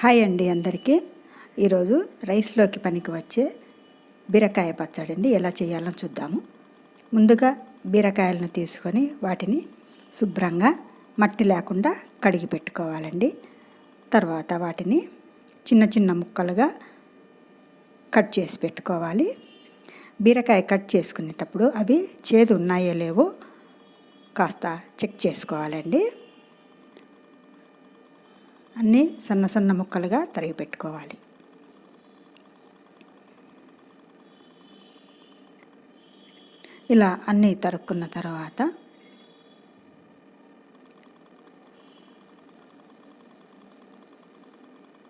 Hi అండి అందరికీ. ఈరోజు రైస్లోకి పనికి వచ్చే బీరకాయ పచ్చడి అండి. ఎలా చేయాలో చూద్దాము. ముందుగా బీరకాయలను తీసుకొని వాటిని శుభ్రంగా మట్టి లేకుండా కడిగి పెట్టుకోవాలండి. తర్వాత వాటిని చిన్న చిన్న ముక్కలుగా కట్ చేసి పెట్టుకోవాలి. బీరకాయ కట్ చేసుకునేటప్పుడు అవి చేదు ఉన్నాయో లేవో కాస్త చెక్ చేసుకోవాలండి. అన్నీ సన్న సన్న ముక్కలుగా తరిగి పెట్టుకోవాలి ఇలా అన్నీ తరుక్కున్న తర్వాత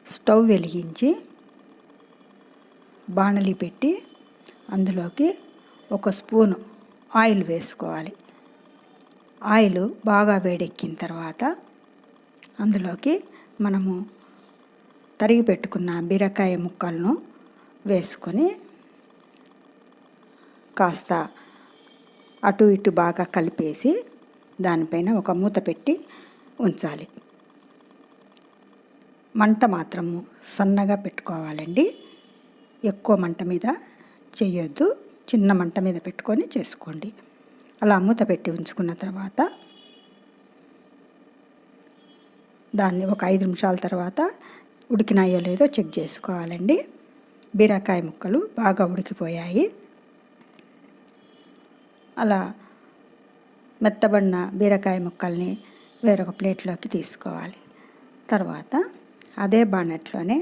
స్టవ్ వెలిగించి బాణలి పెట్టి అందులోకి ఒక స్పూను ఆయిల్ వేసుకోవాలి. ఆయిల్ బాగా వేడెక్కిన తర్వాత అందులోకి మనము తరిగి పెట్టుకున్న బీరకాయ ముక్కలను వేసుకొని కాస్త అటు ఇటు బాగా కలిపేసి దానిపైన ఒక మూత పెట్టి ఉంచాలి. మంట మాత్రము సన్నగా పెట్టుకోవాలండి. ఎక్కువ మంట మీద చేయొద్దు. చిన్న మంట మీద పెట్టుకొని చేసుకోండి. అలా మూత పెట్టి ఉంచుకున్న తర్వాత దాన్ని ఒక ఐదు నిమిషాల తర్వాత ఉడికినాయో లేదో చెక్ చేసుకోవాలండి. బీరకాయ ముక్కలు బాగా ఉడికిపోయాయి. అలా మెత్తబడిన బీరకాయ ముక్కల్ని వేరొక ప్లేట్లోకి తీసుకోవాలి. తర్వాత అదే బాణెట్లోనే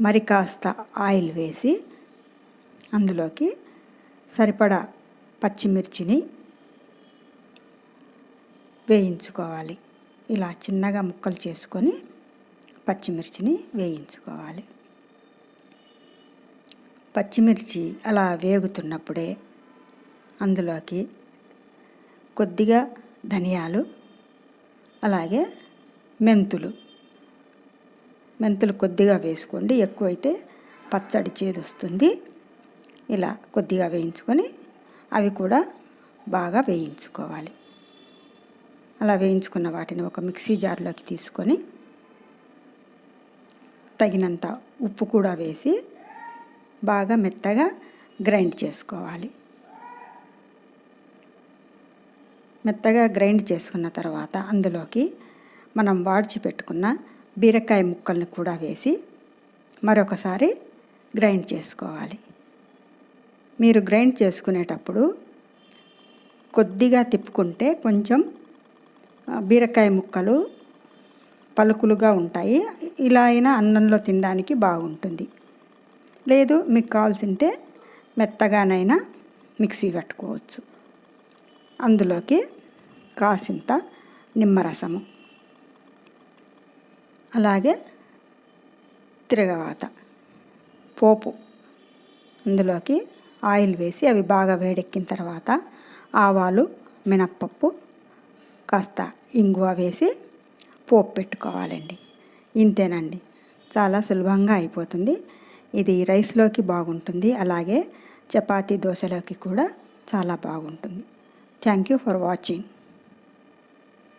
మరి కాస్త ఆయిల్ వేసి అందులోకి సరిపడా పచ్చిమిర్చిని వేయించుకోవాలి. ఇలా చిన్నగా ముక్కలు చేసుకొని పచ్చిమిర్చిని వేయించుకోవాలి. పచ్చిమిర్చి అలా వేగుతున్నప్పుడే అందులోకి కొద్దిగా ధనియాలు అలాగే మెంతులు. మెంతులు కొద్దిగా వేసుకోండి ఎక్కువైతే పచ్చడి చేదు వస్తుంది. ఇలా కొద్దిగా వేయించుకొని అవి కూడా బాగా వేయించుకోవాలి. అలా వేయించుకున్న వాటిని ఒక మిక్సీ జార్లోకి తీసుకొని తగినంత ఉప్పు కూడా వేసి బాగా మెత్తగా గ్రైండ్ చేసుకోవాలి. మెత్తగా గ్రైండ్ చేసుకున్న తర్వాత అందులోకి మనం వాడ్చి పెట్టుకున్న బీరకాయ ముక్కల్ని కూడా వేసి మరొకసారి గ్రైండ్ చేసుకోవాలి. మీరు గ్రైండ్ చేసుకునేటప్పుడు కొద్దిగా తిప్పుకుంటే కొంచెం బీరకాయ ముక్కలు పలుకులుగా ఉంటాయి. ఇలా అయినా అన్నంలో తినడానికి బాగుంటుంది. లేదు మీకు కావాల్సింటే మెత్తగానైనా మిక్సీ కట్టుకోవచ్చు. అందులోకి కాసింత నిమ్మరసము. అలాగే తిరగవాత పోపు. అందులోకి ఆయిల్ వేసి అవి బాగా వేడెక్కిన తర్వాత ఆవాలు మినప్పప్పు కాస్త ఇంగువ వేసి పోపు పెట్టుకోవాలండి. ఇంతేనండి. చాలా సులభంగా అయిపోతుంది. ఇది రైస్లోకి బాగుంటుంది. అలాగే చపాతీ దోశలోకి కూడా చాలా బాగుంటుంది. Thank you for watching.